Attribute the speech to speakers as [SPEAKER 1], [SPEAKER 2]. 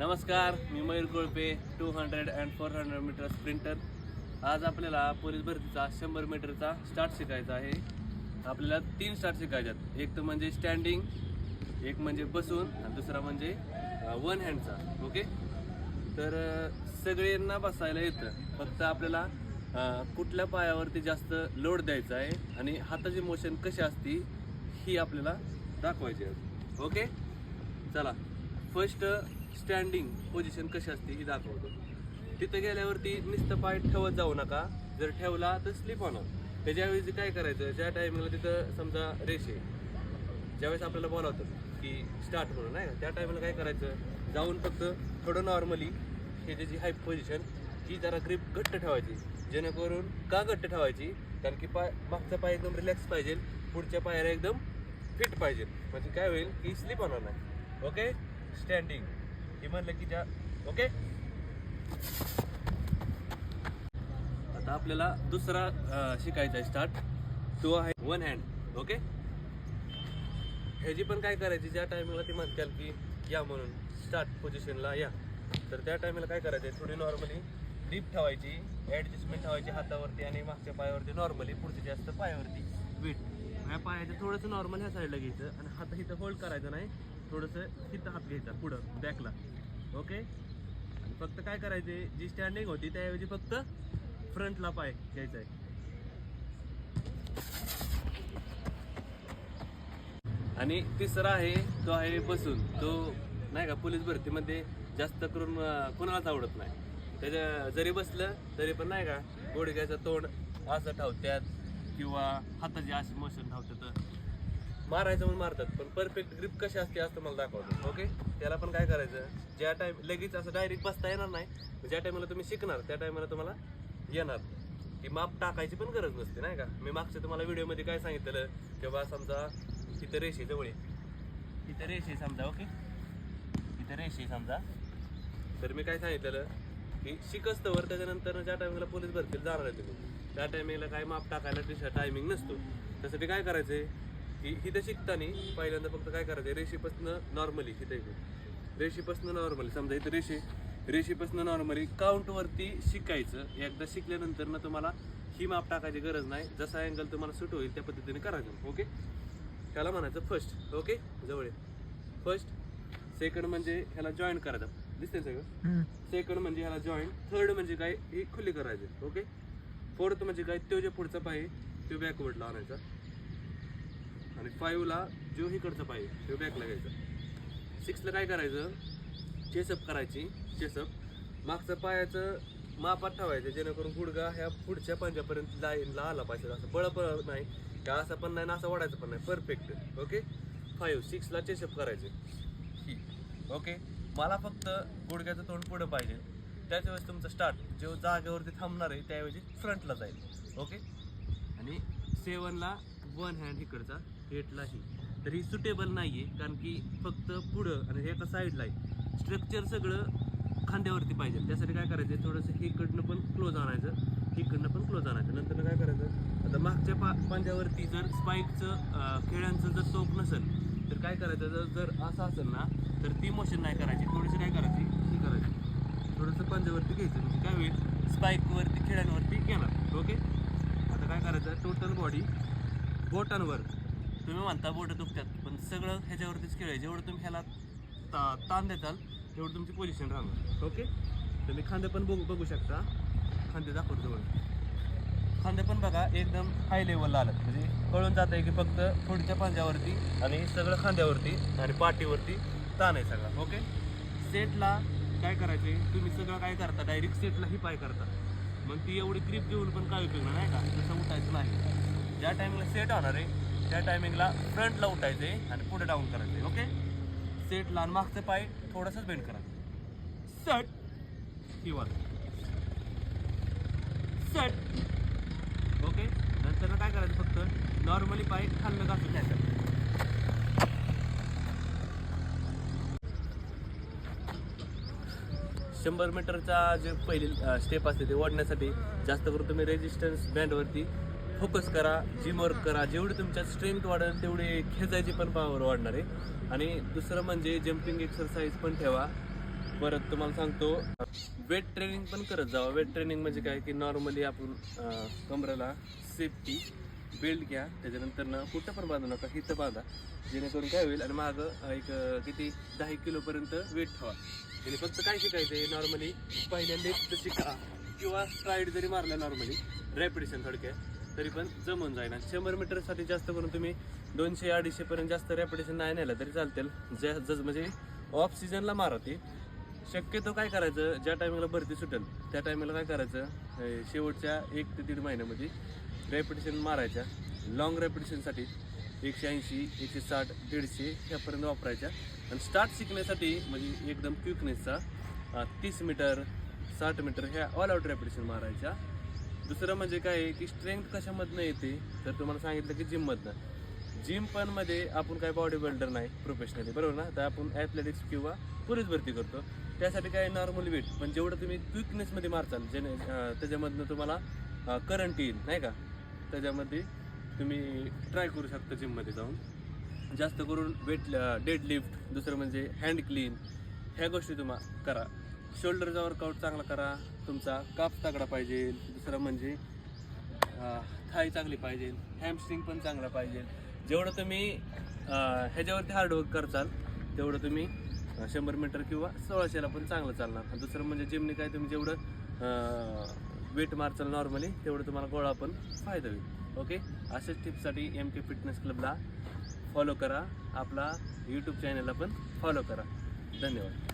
[SPEAKER 1] नमस्कार मी Mayur Kolpe two hundred and four hundred metre sprinter आज आपल्याला पोलीस भरतीचा शंभर मीटरचा स्टार्ट शिकायचा आहे. आपल्याला तीन स्टार्ट शिकायच्यात एक तर म्हणजे स्टँडिंग एक म्हणजे बसून आणि दुसरा म्हणजे वन हँडचा ओके तर सगळ्यांना बसायला येतं. फक्त आपल्याला कुठल्या पायावरती जास्त लोड द्यायचा आहे आणि हाताची मोशन कशी असती ही आपल्याला दाखवायची आहे. ओके चला. फर्स्ट स्टँडिंग पोझिशन कशी असते ही दाखवतो. तिथं गेल्यावरती नुसतं पाय ठेवत जाऊ नका. जर ठेवला तर स्लिप होणार. त्याच्यावेळी काय करायचं ज्या टायमिंगला तिथं समजा रेषे ज्यावेळेस आपल्याला बोलावतं की स्टार्ट म्हणून नाही त्या टायमिंगला काय करायचं? जाऊन फक्त थोडं नॉर्मली हे त्याची हाय पोझिशन ही जरा ग्रीप घट्ट ठेवायची. जेणेकरून का घट्ट ठेवायची? कारण की पाय मागचा पाय एकदम रिलॅक्स पाहिजे. पुढच्या पायाला एकदम फिट पाहिजे. म्हणजे काय होईल? की स्लिप होणार नाही. ओके स्टँडिंग हे म्हणलं की ज्या ओके? आता आपल्याला दुसरा शिकायचा आहे स्टार्ट तो आहे वन हँड ओके? ह्याची पण काय करायची? ज्या टायमिंगला ती म्हणतात की या म्हणून स्टार्ट पोझिशनला या. तर त्या टायमिंगला काय करायचं थोडी नॉर्मली डीप ठेवायची ॲडजस्टमेंट ठेवायची हातावरती आणि मागच्या पायावरती नॉर्मली पुढची जास्त पायावरती वेट ह्या पायाचं थोडंसं नॉर्मल ह्या साईडला घ्यायचं आणि हात इथं होल्ड करायचं नाही. थोडंसं तिथं हात घ्यायचा पुढं बॅकला ओके आणि फक्त काय करायचे जी स्टँडिंग होती त्याऐवजी फक्त फ्रंटला पाय घ्यायचा आहे. आणि तिसरा आहे तो आहे बसून. तो नाही का पोलीस भरतीमध्ये जास्त करून कोणालाच आवडत नाही. त्याच्या जरी बसलं तरी पण नाही का घ्यायचं तोंड असं ठेवत्यात किंवा हाताची अशी मोशन ठेवतात. मारायचं म्हणून मारतात पण परफेक्ट ग्रिप कशी असते असं मला दाखवतो. ओके त्याला पण काय करायचं ज्या टाइम लगेच असं डायरेक्ट बसता येणार नाही. ज्या टायमाला तुम्ही शिकणार त्या टायमाला तुम्हाला येणार. की माप टाकायची पण गरज नसते नाही का? मी मागच्या तुम्हाला व्हिडिओमध्ये काय सांगितलं तेव्हा समजा इथं रेषे जवळ आहे. इथं रेषे समजा ओके इथं रेषे समजा. तर मी काय सांगितलेलं की शिकस्तवर त्याच्यानंतर ज्या टायमिंगला पोलीस भरतील जाणार आहे तुम्ही. त्या टायमिंगला काय माप टाकायला तिसरा टायमिंग नसतो. त्यासाठी काय करायचंय? की इथं शिकताना पहिल्यांदा फक्त काय करायचं रेषेपासनं नॉर्मली इथं इकडे रेषेपासनं नॉर्मली समजा इथं रेषे रेषेपासनं नॉर्मली काउंटवरती शिकायचं. एकदा शिकल्यानंतर ना तुम्हाला ही माप टाकायची गरज नाही. जसा अँगल तुम्हाला सुट होईल त्या पद्धतीने करायचं ओके त्याला म्हणायचं फर्स्ट ओके जवळ फर्स्ट सेकंड म्हणजे ह्याला जॉईन करायचं. दिसते सगळं? सेकंड म्हणजे ह्याला जॉईन थर्ड म्हणजे काय ही खुली करायची ओके फोर्थ म्हणजे काय तो जो पुढचा पाय तो बॅकवर्डला आणायचा. आणि फाईव्हला जो इकडचा पाय तो बॅकला घ्यायचा. सिक्सला काय करायचं? चेसअप करायची चेसअप मागचं पायाचं मापात ठेवायचं जेणेकरून गुडगा ह्या पुढच्या पंजापर्यंत लाईनला आला पाहिजे. असं बळ बळ नाही. का असं पण नाही ना असं वाढायचं पण नाही. परफेक्ट ओके फाईव्ह सिक्सला चेसअप करायचे. ही ओके मला फक्त गुडघ्याचं तोंड पुढं पाहिजे. त्याच्यावेळेस तुमचं स्टार्ट जो जागेवरती थांबणार आहे त्याऐवजी फ्रंटला जाईल. ओके आणि सेवनला वन हँड इकडचा. हेटलाही ही तर ही सुटेबल नाही आहे कारण की फक्त पुढं आणि हे एका साईडला आहे. स्ट्रक्चर सगळं खांद्यावरती पाहिजे. त्यासाठी काय करायचं थोडंसं हेकडनं पण क्लोज आणायचं. हेकडनं पण क्लोज आणायचं. नंतर काय करायचं? आता मागच्या पा पांद्यावरती जर स्पाईकचं खेळ्यांचं जर टोक नसेल तर काय करायचं? जर जर असं असेल ना तर ती मोशन नाही करायची. थोडीशी काय करायची? ही करायची. थोडंसं पंजावरती घ्यायचं. म्हणजे काय होईल? स्पाईकवरती खेळ्यांवरती गेला ओके? आता काय करायचं? टोटल बॉडी बोटांवर तुम्ही म्हणता बोटं दुखतात पण सगळं ह्याच्यावरतीच खेळ आहे. जेवढं तुम्ही ह्याला ता ताण देताल तेवढं तुमची पोझिशन राहणार. ओके तुम्ही खांदे पण बघू बघू शकता. खांदे दाखवतो जवळ. खांदे पण बघा एकदम हाय लेवलला आलं म्हणजे कळून जात आहे की फक्त पुढच्या पांज्यावरती आणि सगळं खांद्यावरती आणि पाठीवरती ताण आहे सगळा. ओके सेटला काय करायचे तुम्ही सगळं काय करता? डायरेक्ट सेटला ही पाय करता. मग ती एवढी ग्रीप घेऊन पण काय उपयोग नाही का? तसं उठायचं नाही. ज्या टायमिंगला सेट होणार आहे त्या टायमिंगला फ्रंटला उठायचं आहे आणि पुढे डाऊन करायचं आहे ओके सेट लहान मागचं पाय थोडंसंच बेंड करायचं. सट ही वर सट ओके नंतर काय करायचं फक्त? नॉर्मली पाय खाल्लं घासून घ्यायचं. शंभर मीटरचा जे पहिले स्टेप असते ते ओढण्यासाठी जास्त करून तुम्ही रेजिस्टन्स बँडवरती फोकस करा जिम वर्क करा जेवढी तुमच्या स्ट्रेंथ वाढेल तेवढी खेचायची पण पावर वाढणार आहे. आणि दुसरं म्हणजे जम्पिंग एक्सरसाइज पण ठेवा. परत तुम्हाला सांगतो वेट ट्रेनिंग पण करत जावा. वेट ट्रेनिंग म्हणजे काय की नॉर्मली आपण कमरेला सेफ्टी बेल्ट घ्या. त्याच्यानंतर ना कुठं पण बांधू नका हिथं बांधा. जेणेकरून काय होईल आणि मागं एक किती दहा किलोपर्यंत वेट ठेवा. आणि फक्त काय शिकायचं आहे नॉर्मली पहिल्यांदा एक शिका. किंवा स्ट्राईड जरी मारला नॉर्मली रॅपिडेशन थोडक्यात. तरी पण जमून जाईल आणि शंभर मीटरसाठी जास्त करून तुम्ही दोनशे अडीचशे पर्यंत जास्त रॅपिडेशन नाही नेलं तरी चालतील. ज्या जस म्हणजे ऑफ सीझनला मारा ते शक्यतो काय करायचं ज्या टायमिंगला भरती सुटेल त्या टायमिंगला काय करायचं शेवटच्या एक ते दीड महिन्यामध्ये रॅपिटेशन मारायच्या. लॉंग रॅपिटेशनसाठी एकशे ऐंशी एकशे साठ दीडशे ह्यापर्यंत वापरायच्या. आणि स्टार्ट शिकण्यासाठी म्हणजे एकदम क्विकनेसचा तीस मीटर साठ मीटर ह्या ऑल आउट रॅपिटेशन मारायच्या. दुसरं म्हणजे काय आहे की स्ट्रेंथ कशामधनं येते? तर तुम्हाला सांगितलं की जिममधनं जिम पण मध्ये आपण काय बॉडी बिल्डर नाही प्रोफेशनली बरोबर ना? तर आपण ॲथलेटिक्स किंवा पोलीस भरती करतो. त्यासाठी काय नॉर्मल वेट पण जेवढं तुम्ही क्विकनेसमध्ये मारचाल जेणे त्याच्यामधनं तुम्हाला करंट येईल नाही का? त्याच्यामध्ये तुम्ही ट्राय करू शकता जिममध्ये जाऊन. जास्त करून वेट डेड लिफ्ट दुसरं म्हणजे हँड क्लीन ह्या गोष्टी तुम्हा करा. शोल्डरचा वर्कआउट चांगला करा. तुमचा काप तगडा पाहिजे. दुसरं म्हणजे थाई चांगली पाहिजे. हॅमस्ट्रिंग पण चांगला पाहिजे. जेवढं तुम्ही ह्याच्यावरती हार्डवर्क करचाल तेवढं तुम्ही शंभर मीटर किंवा सोळाशेला पण चांगलं चालणार. दुसरं म्हणजे जिमने काय तुम्ही जेवढं वेट मारचाल नॉर्मली तेवढं तुम्हाला गोळा पण फायदा होईल. ओके अशाच टिप्ससाठी एम के फिटनेस क्लबला फॉलो करा. आपला यूट्यूब चॅनलला पण फॉलो करा. धन्यवाद.